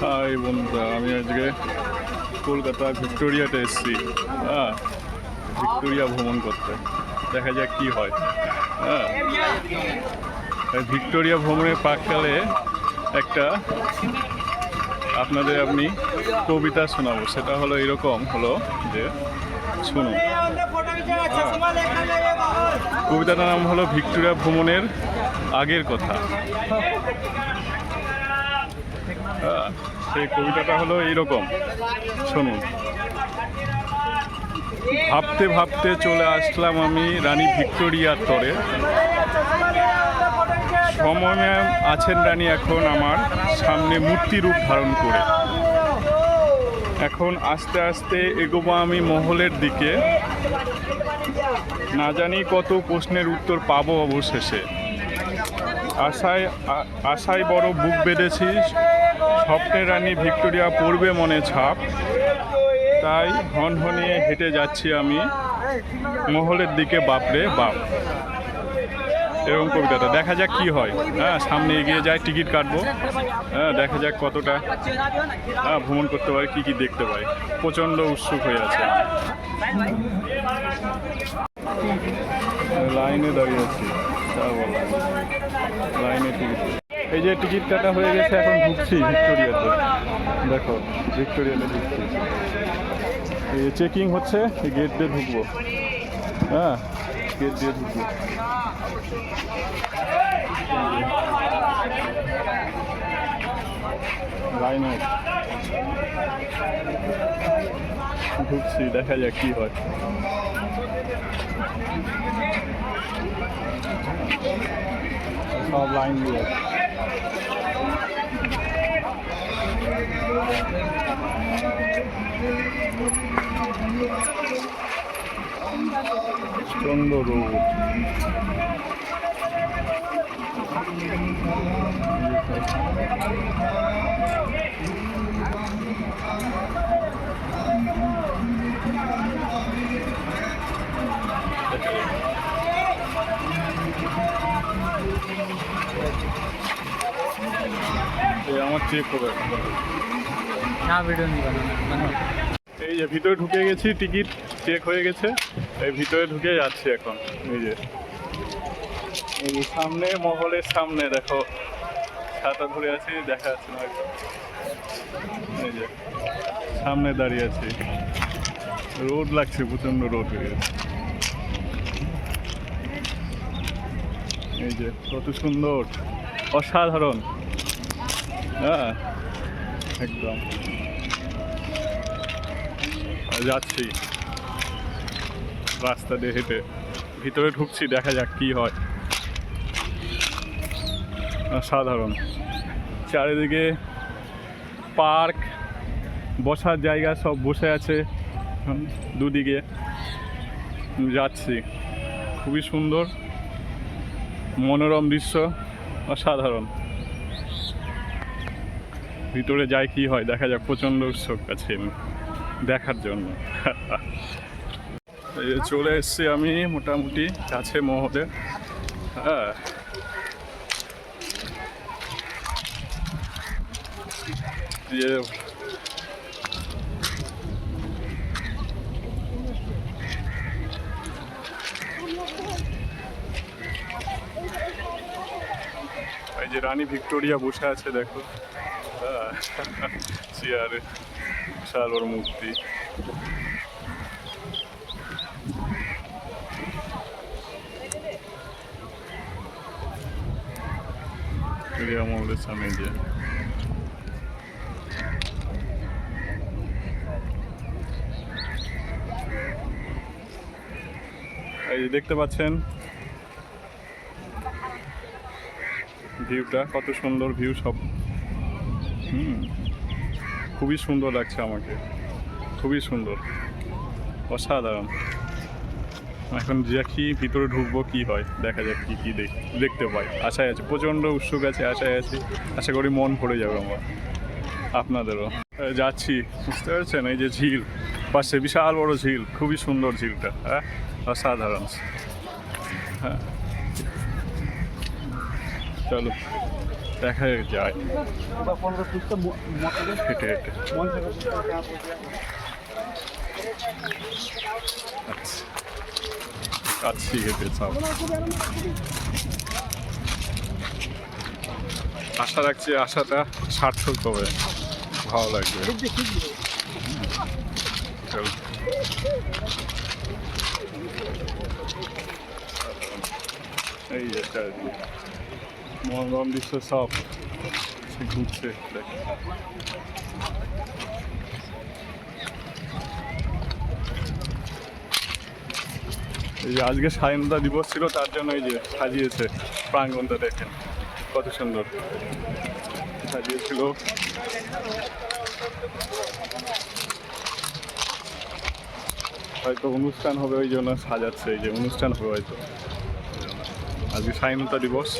High বন্ধুরা আমি আজকে কলকাতা ভিক্টোরিয়াতে এসেছি। হ্যাঁ ভিক্টোরিয়া ভ্রমণ করতে। দেখা যাক কি হয়। হ্যাঁ ভিক্টোরিয়া ভ্রমণের প্রাককালে একটা আপনাদের আমি কবিতা শোনাবো। সেটা হলো এরকম, হলো যে শুনুন কবিতাটার নাম হলো ভিক্টোরিয়া ভ্রমণের আগের কথা। সেই কবিতাটা হলো এইরকম। শুনুন। ভাবতে ভাবতে চলে আসলাম আমি রানী ভিক্টোরিয়ার তরে। সময়ে আছেন রানী এখন আমার সামনে মূর্তি রূপ ধারণ করে। এখন আস্তে আস্তে এগোবো আমি মহলের দিকে। না জানি কত প্রশ্নের উত্তর পাবো অবশেষে। আশায় আশায় বড় বুক বেঁধেছি। স্বপ্নের রানী ভিক্টোরিয়া পড়বে মনে ছাপ, তাই হনহনিয়ে হেঁটে যাচ্ছি আমি। মহলের দিকে বাপরে বাপ। এরকম কবিতাটা। দেখা যাক কি হয়। হ্যাঁ সামনে এগিয়ে যায় টিকিট কাটবো। হ্যাঁ দেখা যাক কতটা হ্যাঁ ভ্রমণ করতে পারি, কী কী দেখতে পাই। প্রচণ্ড উৎসুক হয়ে আছে লাইনে দাঁড়িয়ে আছি। লাইনে টিকিট এই যে টিকিট কাটা হয়ে গেছে, এখন ঢুকছি ভিক্টোরিয়াতে। দেখো, ভিক্টোরিয়াতে ঢুকছি। এই চেকিং হচ্ছে, এই গেট দিয়ে ঢুকবো। হ্যাঁ গেট দিয়ে ঢুকবো। লাইনে। ঢুকছি, দেখা যাক কি হয়। সব লাইন দিয়ে। 정도로 Thank you. আমার চেক হবে। না ভিডিও এই যে ভিতরে ঢুকে গেছি টিকিট চেক হয়ে গেছে। এই ভিতরে ঢুকে যাচ্ছি এখন এই যে। এই সামনে মহলের সামনে দেখো। ছাতা ধরে আছি দেখা যাচ্ছে না। এই যে সামনে দাঁড়িয়ে আছি। রোদ লাগছে প্রচণ্ড রোদ হয়ে গেছে। এই যে কত সুন্দর অসাধারণ। হ্যাঁ। একদম। যাচ্ছি। রাস্তা দিয়ে হেঁটে। ভিতরে ঢুকছি, দেখা যাক কি হয়। সাধারণ চারিদিকে পার্ক, বসার জায়গা সব বসে আছে। দুদিকে যাচ্ছি। খুবই সুন্দর, মনোরম দৃশ্য, অসাধারণ। ভিতরে যাই কি হয়, দেখা যাক, প্রচণ্ড উৎসব আছে দেখার জন্য। চলে এসেছি আমি মোটামুটি কাছে মহলে। হ্যাঁ। এই যে রানী ভিক্টোরিয়া বসে আছে, দেখো। হ্যাঁ চেয়ারে বিশাল ওর মূর্তি ভিক্টোরিয়া সামনে যে এই দেখতে পাচ্ছেন? ভিউটা কত সুন্দর ভিউ সব। হুম। খুবই সুন্দর লাগছে আমাকে। খুবই সুন্দর। অসাধারণ। এখন দেখি ভিতরে ঢুকবো কি হয়। দেখা যাক কি কি দেখ- দেখতে পাই। আশায় আছে। প্রচণ্ড উৎসুক আছে, আশায় আছি। আশা করি মন ভরে যাবে আমার। আপনাদেরও। যাচ্ছি। বুঝতে পারছেন? এই যে ঝিল। পাশে বিশাল বড় ঝিল। খুবই সুন্দর ঝিলটা হ্যাঁ? অসাধারণ। হ্যাঁ। চলো। দেখা যায়। হেঁটে হেঁটে। আচ্ছা। আশা রাখছি আশাটা সার্থক হবে। ভালো লাগবে। এই এটা মনোরম দৃশ্য সব সে ঘুরছে। এই যে আজকে স্বাধীনতা দিবস ছিল, তার জন্য এই যে সাজিয়েছে প্রাঙ্গনটা, দেখেন, কত সুন্দর। সাজিয়েছিল। হয়তো অনুষ্ঠান হবে, ওই জন্য সাজাচ্ছে, এই যে অনুষ্ঠান হবে হয়তো। আজকে স্বাধীনতা দিবস।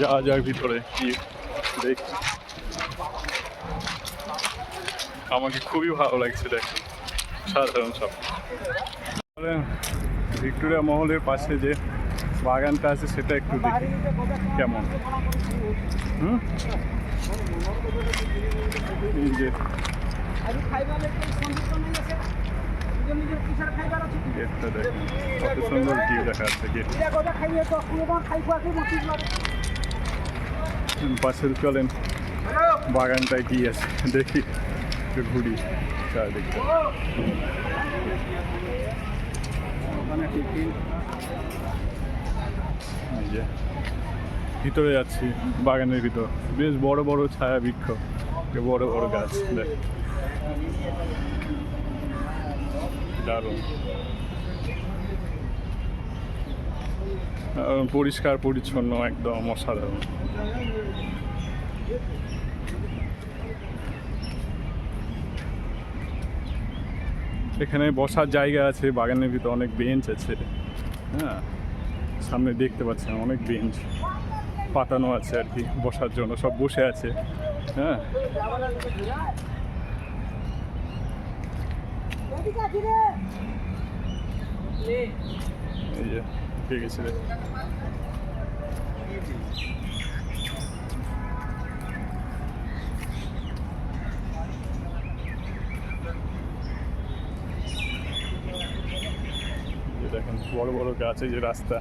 যাওয়া যাক ভিতরে কি দেখি। আমাকে খুবই ভালো লাগছে দেখ। সাধারণ সব। ভিক্টোরিয়া মহলের পাশে যে বাগানটা আছে, সেটা একটু দেখি। কেমন? হুম? এই যে গেটটা দেখেন কত সুন্দর ভিউ দেখা যাচ্ছে গেট। পাশে চলেন বাগানটায় কি আছে দেখি একটু ঘুরি চারদিকটা ভিতরে যাচ্ছি বাগানের ভিতর। বেশ বড় বড় ছায়া বৃক্ষ বড় বড় গাছ দেখ। দারুণ। পরিষ্কার, পরিচ্ছন্ন, একদম অসাধারণ। এখানে বসার জায়গা আছে, বাগানের ভিতরে অনেক বেঞ্চ আছে। হ্যাঁ সামনে দেখতে পাচ্ছেন অনেক বেঞ্চ পাতানো আছে আর কি বসার জন্য, সব বসে আছে। হ্যাঁ। এই যে দেখেন বড় বড় গাছ যে রাস্তা।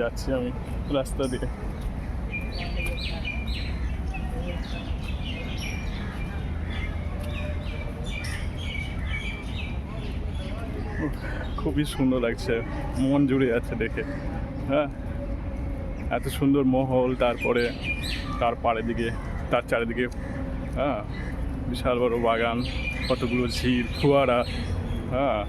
যাচ্ছি আমি রাস্তা দিয়ে। খুবই সুন্দর লাগছে, মন জুড়ে যাচ্ছে দেখে। হ্যাঁ এত সুন্দর মহল, তারপরে তার পাড়ের দিকে, তার চারিদিকে হ্যাঁ বিশাল বড় বাগান, কতগুলো ঝিল, ফোয়ারা হ্যাঁ।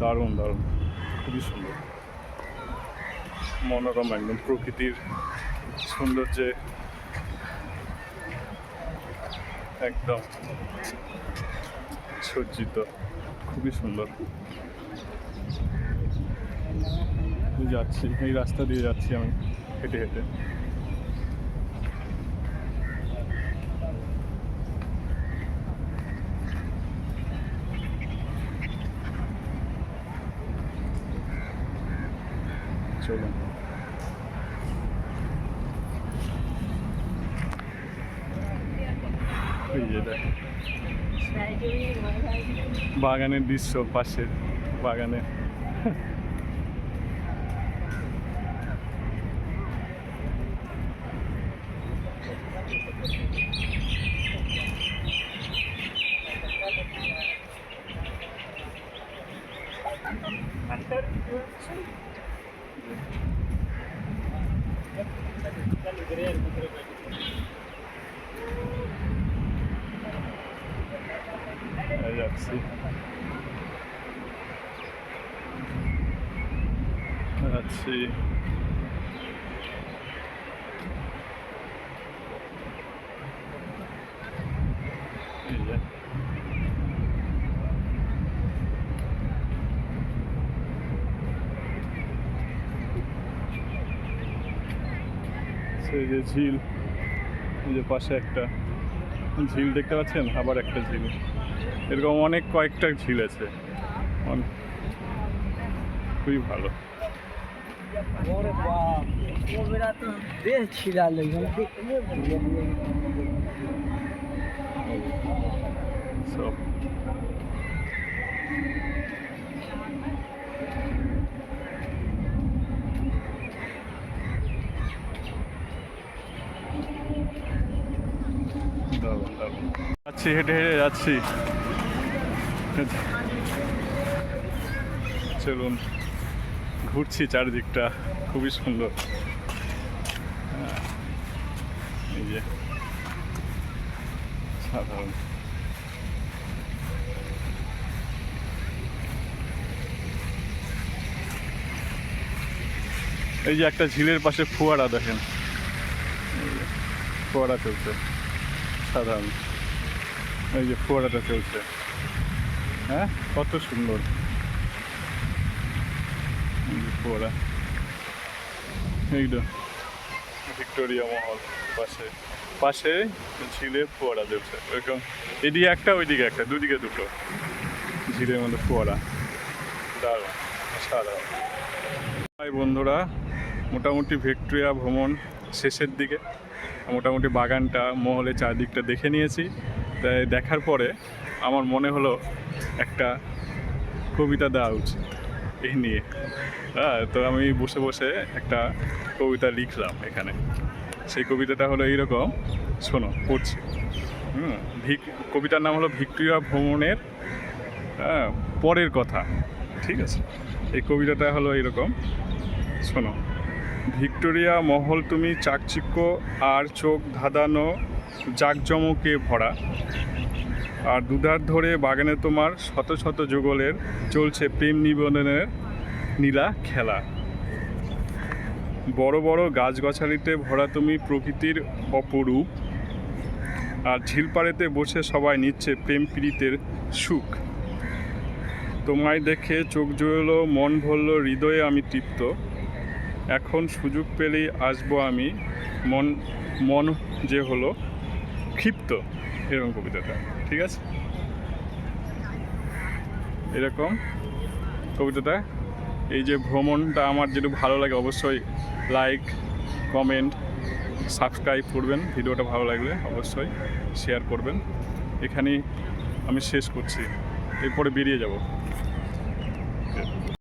দারুণ দারুণ, খুবই সুন্দর। মনোরম একদম প্রকৃতির সৌন্দর্যে একদম। সজ্জিত। খুবই সুন্দর। যাচ্ছি এই রাস্তা দিয়ে যাচ্ছি আমি হেঁটে হেঁটে। চলুন। বাগানের দৃশ্য পাশে বাগানে এই যাচ্ছি যাচ্ছি এই যে যে ঝিল এই যে পাশে একটা ঝিল দেখতে পাচ্ছেন? আবার একটা ঝিল। এরকম অনেক কয়েকটা ঝিল আছে। খুবই ভালো। দেখলে সব যাচ্ছি, হেঁটে হেঁটে যাচ্ছি। চলুন, ঘুরছি চারদিকটা, খুবই সুন্দর। এই যে, সাধারণ। এই যে একটা ঝিলের পাশে ফোয়ারা দেখেন। ফোয়ারা চলছে। সাধারণ এই যে ফোয়ারাটা চলছে। হ্যাঁ? কত সুন্দর। ফোয়ারা। এইটা ভিক্টোরিয়া মহল পাশে। পাশে ঝিলে ফোয়ারা চলছে। ওইরকম এদিকে একটা, ওইদিকে একটা, দুদিকে দুটো। ঝিলের মধ্যে ফোয়ারা। দারুণ সাধারণ হাই বন্ধুরা, মোটামুটি ভিক্টোরিয়া ভ্রমণ শেষের দিকে। মোটামুটি বাগানটা মহলে চারদিকটা দেখে নিয়েছি। তাই দেখার পরে আমার মনে হলো একটা কবিতা দেওয়া উচিত এই নিয়ে। হ্যাঁ তো আমি বসে বসে একটা কবিতা লিখলাম এখানে। সেই কবিতাটা হলো এইরকম। শোনো পড়ছি। হুম ভিক কবিতার নাম হলো ভিক্টোরিয়া ভ্রমণের হ্যাঁ, পরের কথা। ঠিক আছে? এই কবিতাটা হলো এরকম শোনো। ভিক্টোরিয়া মহল তুমি চাকচিক্য আর চোখ ধাঁধানো জাকজমকে ভরা। আর দুধার ধরে বাগানে তোমার শত শত যুগলের চলছে প্রেম নিবেদনের নীলা খেলা। বড় বড় গাছগাছালিতে ভরা তুমি প্রকৃতির অপরূপ। আর ঝিলপাড়েতে বসে সবাই নিচ্ছে প্রেম পীড়িতের সুখ। তোমায় দেখে চোখ জুড়লো, মন ভরল, হৃদয়ে আমি তৃপ্ত। এখন সুযোগ পেলেই আসব আমি। মন মন যে হলো ক্ষিপ্ত এরকম কবিতাটা, ঠিক আছে? এরকম কবিতাটা। এই যে ভ্রমণটা আমার যেটা ভালো লাগে অবশ্যই লাইক কমেন্ট সাবস্ক্রাইব করবেন। ভিডিওটা ভালো লাগলে অবশ্যই শেয়ার করবেন। এখানেই আমি শেষ করছি। এরপরে বেরিয়ে যাব।